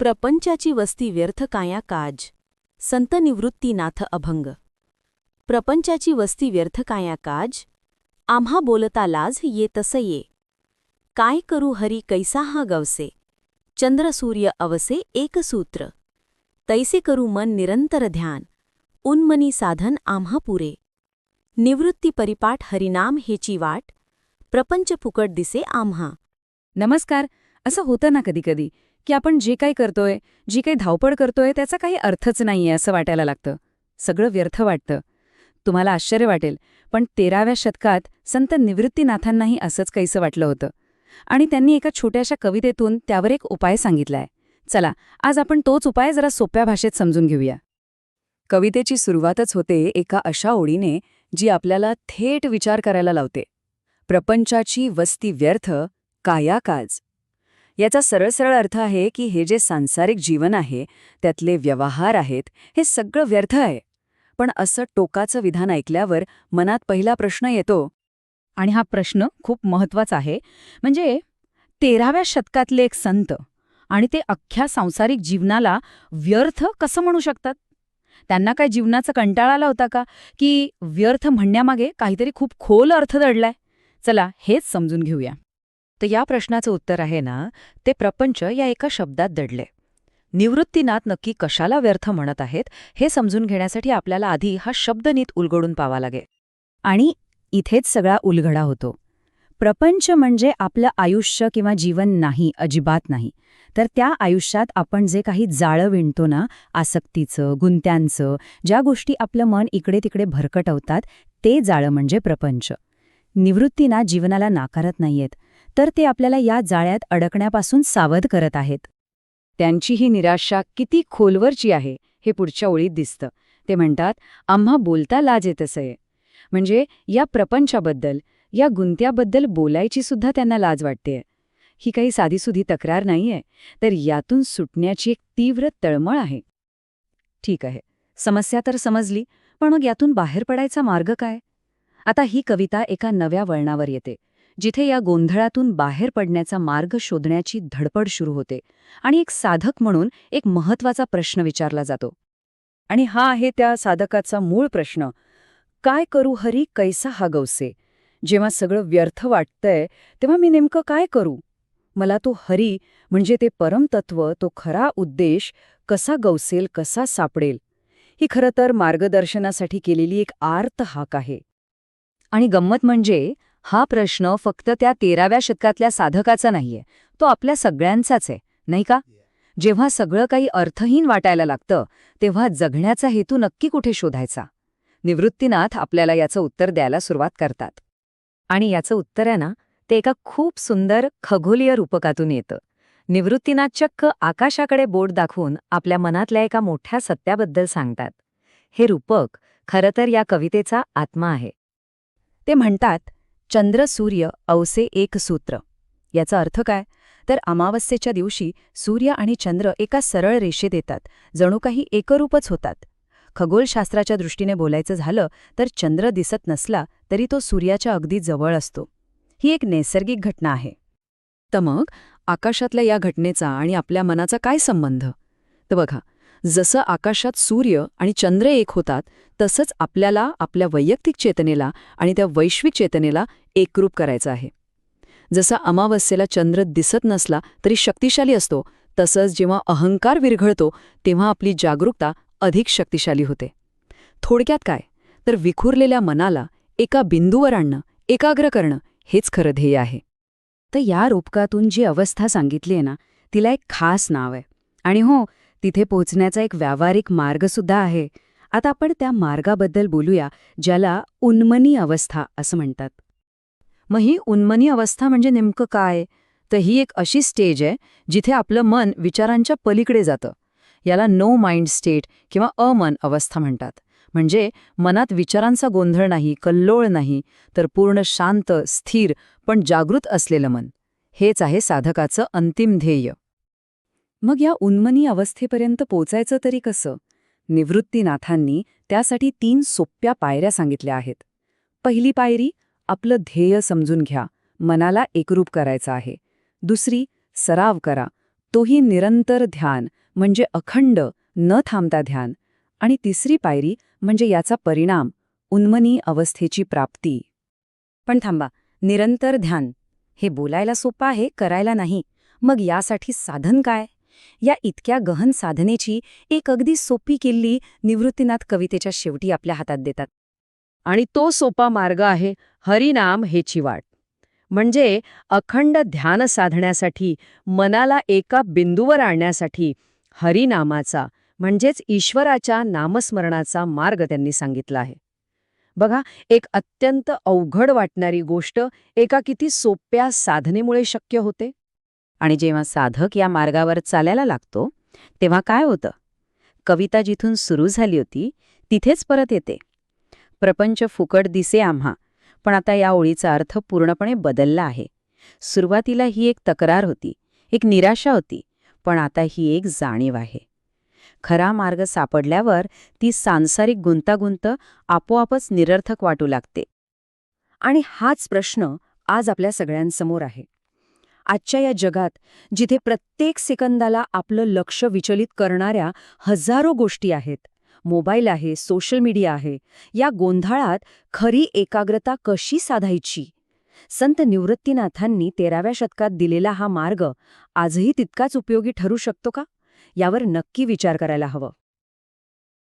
प्रपंचाची वस्ती व्यर्थ काया काज. संत निवृत्तीनाथ अभंग. प्रपंचाची वस्ती व्यर्थ काया काज. आम्हा बोलता लाज ये तस ये. काय करू हरी कैसा हा गवसे? चंद्र सूर्य अवसे एक सूत्र. तैसे करू मन निरंतर ध्यान. उन्मनी साधन आम्हा पुरे. निवृत्ती परिपाठ हरिनाम हेची वाट. प्रपंच फुकट दिसे आम्हा. नमस्कार. असं होतं ना कधी कधी की आपण जे काही करतोय जी काही धावपळ करतोय त्याचा काही अर्थच नाहीये असं वाटायला लागतं. सगळं व्यर्थ वाटतं. तुम्हाला आश्चर्य वाटेल पण तेराव्या शतकात संत निवृत्तीनाथांनाही असंच काहीसं वाटलं होतं. आणि त्यांनी एका छोट्याशा कवितेतून त्यावर एक उपाय सांगितलाय. चला आज आपण तोच उपाय जरा सोप्या भाषेत समजून घेऊया. कवितेची सुरुवातच होते एका अशा ओळीने जी आपल्याला थेट विचार करायला लावते. प्रपंचाची वस्ती व्यर्थ कायाकाज. याचा सरळ सरळ अर्थ आहे की हे जे सांसारिक जीवन आहे त्यातले व्यवहार आहेत हे सगळं व्यर्थ आहे. पण असं टोकाचं विधान ऐकल्यावर मनात पहिला प्रश्न येतो. आणि हा प्रश्न खूप महत्त्वाचा आहे. म्हणजे तेराव्या शतकातले एक संत आणि ते अख्ख्या सांसारिक जीवनाला व्यर्थ कसं म्हणू शकतात? त्यांना काय जीवनाचा कंटाळा आला होता का? की व्यर्थ म्हणण्यामागे काहीतरी खूप खोल अर्थ दडलाय? चला हेच समजून घेऊया. तर या प्रश्नाचं उत्तर आहे ना ते प्रपंच या एका शब्दात दडले. निवृत्तीनाथ नक्की कशाला व्यर्थ म्हणत आहेत हे समजून घेण्यासाठी आपल्याला आधी हा शब्द नीत उलगडून पावा लागेल आणि इथेच सगळा उलगडा होतो. प्रपंच म्हणजे आपलं आयुष्य किंवा जीवन नाही अजिबात नाही. तर त्या आयुष्यात आपण जे काही जाळं विणतो ना आसक्तीचं गुंत्यांचं ज्या गोष्टी आपलं मन इकडे तिकडे भरकटवतात ते जाळं म्हणजे प्रपंच. निवृत्तीना जीवनाला नाकारत नाहीयेत. तर ते आपल्याला या जाळ्यात अडकण्यापासून सावध करत आहेत. त्यांची ही निराशा किती खोलवरची आहे हे पुढच्या ओळीत दिसतं. ते म्हणतात आम्हा बोलता लाज येतसंय. म्हणजे या प्रपंचाबद्दल या गुंत्याबद्दल बोलायची सुद्धा त्यांना लाज वाटतेय. ही काही साधीसुधी तक्रार नाहीये तर यातून सुटण्याची एक तीव्र तळमळ आहे. ठीक आहे समस्या तर समजली पण मग यातून बाहेर पडायचा मार्ग काय? आता ही कविता एका नव्या वळणावर येते. जिथे या गोंधळातून बाहेर पडण्याचा मार्ग शोधण्याची धडपड सुरू होते आणि एक साधक म्हणून एक महत्त्वाचा प्रश्न विचारला जातो. आणि हा आहे त्या साधकाचा मूळ प्रश्न. काय करू हरी कैसा हा गवसे जेव्हा सगळं व्यर्थ वाटतंय तेव्हा मी नेमकं काय करू? मला तो हरी म्हणजे ते परमतत्व तो खरा उद्देश कसा गवसेल कसा सापडेल? ही खरं तर मार्गदर्शनासाठी केलेली एक आर्त हाक आहे. आणि गंमत म्हणजे हा प्रश्न फक्त त्या तेराव्या शतकातल्या साधकाचा नाहीये तो आपल्या सगळ्यांचाच आहे नाही का? जेव्हा सगळं काही अर्थहीन वाटायला लागतं तेव्हा जगण्याचा हेतू नक्की कुठे शोधायचा? निवृत्तीनाथ आपल्याला याचं उत्तर द्यायला सुरुवात करतात. आणि याचं उत्तर आहे ना ते एका खूप सुंदर खगोलीय रूपकातून येतं. निवृत्तीनाथ चक्क आकाशाकडे बोट दाखवून आपल्या मनातल्या एका मोठ्या सत्याबद्दल सांगतात. हे रूपक खरं तर या कवितेचा आत्मा आहे. ते म्हणतात चंद्र सूर्य अवसे एक सूत्र. याचा अर्थ काय? तर अमावस्येच्या दिवशी सूर्य आणि चंद्र एका सरळ रेषेत येतात जणू काही एकरूपच होतात. खगोलशास्त्राच्या दृष्टीने बोलायचं झालं तर चंद्र दिसत नसला तरी तो सूर्याच्या अगदी जवळ असतो. ही एक नैसर्गिक घटना आहे. तर मग आकाशातल्या या घटनेचा आणि आपल्या मनाचा काय संबंध? तर बघा जसं आकाशात सूर्य आणि चंद्र एक होतात तसंच आपल्याला आपल्या वैयक्तिक चेतनेला आणि त्या वैश्विक चेतनेला एकरूप करायचं आहे. जसा अमावस्येला चंद्र दिसत नसला तरी शक्तिशाली असतो तसंच जेव्हा अहंकार विरघळतो तेव्हा आपली जागरूकता अधिक शक्तिशाली होते. थोडक्यात काय? तर विखुरलेल्या मनाला एका बिंदूवर आणणं एकाग्र करणं हेच खरं ध्येय आहे. तर या रूपकातून जी अवस्था सांगितली आहे ना तिला एक खास नाव आहे. आणि हो तिथे पोहोचण्याचा एक व्यावहारिक मार्गसुद्धा आहे. आता आपण त्या मार्गाबद्दल बोलूया ज्याला उन्मनी अवस्था असं म्हणतात. मग ही उन्मनी अवस्था म्हणजे नेमकं काय? तर ही एक अशी स्टेज आहे जिथे आपलं मन विचारांच्या पलीकडे जातं. याला नो माइंड स्टेट किंवा अमन अवस्था म्हणतात. म्हणजे मनात विचारांचा गोंधळ नाही कल्लोळ नाही तर पूर्ण शांत स्थिर पण जागृत असलेलं मन. हेच आहे साधकाचं अंतिम ध्येय. मग या उन्मनी अवस्थेपर्यंत पोचायचं तरी कसं? निवृत्तीनाथांनी त्यासाठी तीन सोप्या पायऱ्या सांगितल्या आहेत. पहिली पायरी आपलं ध्येय समजून घ्या मनाला एकरूप करायचं आहे. दुसरी सराव करा. तोही निरंतर ध्यान म्हणजे अखंड न थांबता ध्यान. आणि तिसरी पायरी म्हणजे याचा परिणाम उन्मनी अवस्थेची प्राप्ती. पण थांबा निरंतर ध्यान. हे बोलायला सोपं आहे करायला नाही. मग यासाठी साधन काय? या इतक्या गहन साधनेची एक अगदी सोपी किल्ली निवृत्तीनाथ कवितेच्या शेवटी आपल्या हातात देतात. आणि तो सोपा मार्ग आहे हरिनाम हेची वाट म्हणजे अखंड ध्यान साधण्यासाठी मनाला एका बिंदूवर आणण्यासाठी हरिनामाचा म्हणजेच ईश्वराच्या नामस्मरणाचा मार्ग त्यांनी सांगितला आहे. बघा एक अत्यंत अवघड वाटणारी गोष्ट एका किती सोप्या साधनेमुळे शक्य होते? आणि जेव्हा साधक या मार्गावर चालायला लागतो तेव्हा काय होतं? कविता जिथून सुरू झाली होती तिथेच परत येते. प्रपंच फुकट दिसे आम्हा पण आता या ओळीचा अर्थ पूर्णपणे बदलला आहे. सुरुवातीला ही एक तक्रार होती एक निराशा होती पण आता ही एक जाणीव आहे. खरा मार्ग सापडल्यावर ती सांसारिक गुंतागुंत आपोआपच निरर्थक वाटू लागते. आणि हाच प्रश्न आज आपल्या सगळ्यांसमोर आहे. आजच्या या जगात जिथे प्रत्येक सेकंदाला आपलं लक्ष विचलित करणाऱ्या हजारो गोष्टी आहेत. मोबाईल आहे सोशल मीडिया आहे. या गोंधळात खरी एकाग्रता कशी साधायची? संत निवृत्तीनाथांनी तेराव्या शतकात दिलेला हा मार्ग आजही तितकाच उपयोगी ठरू शकतो का? यावर नक्की विचार करायला हवं.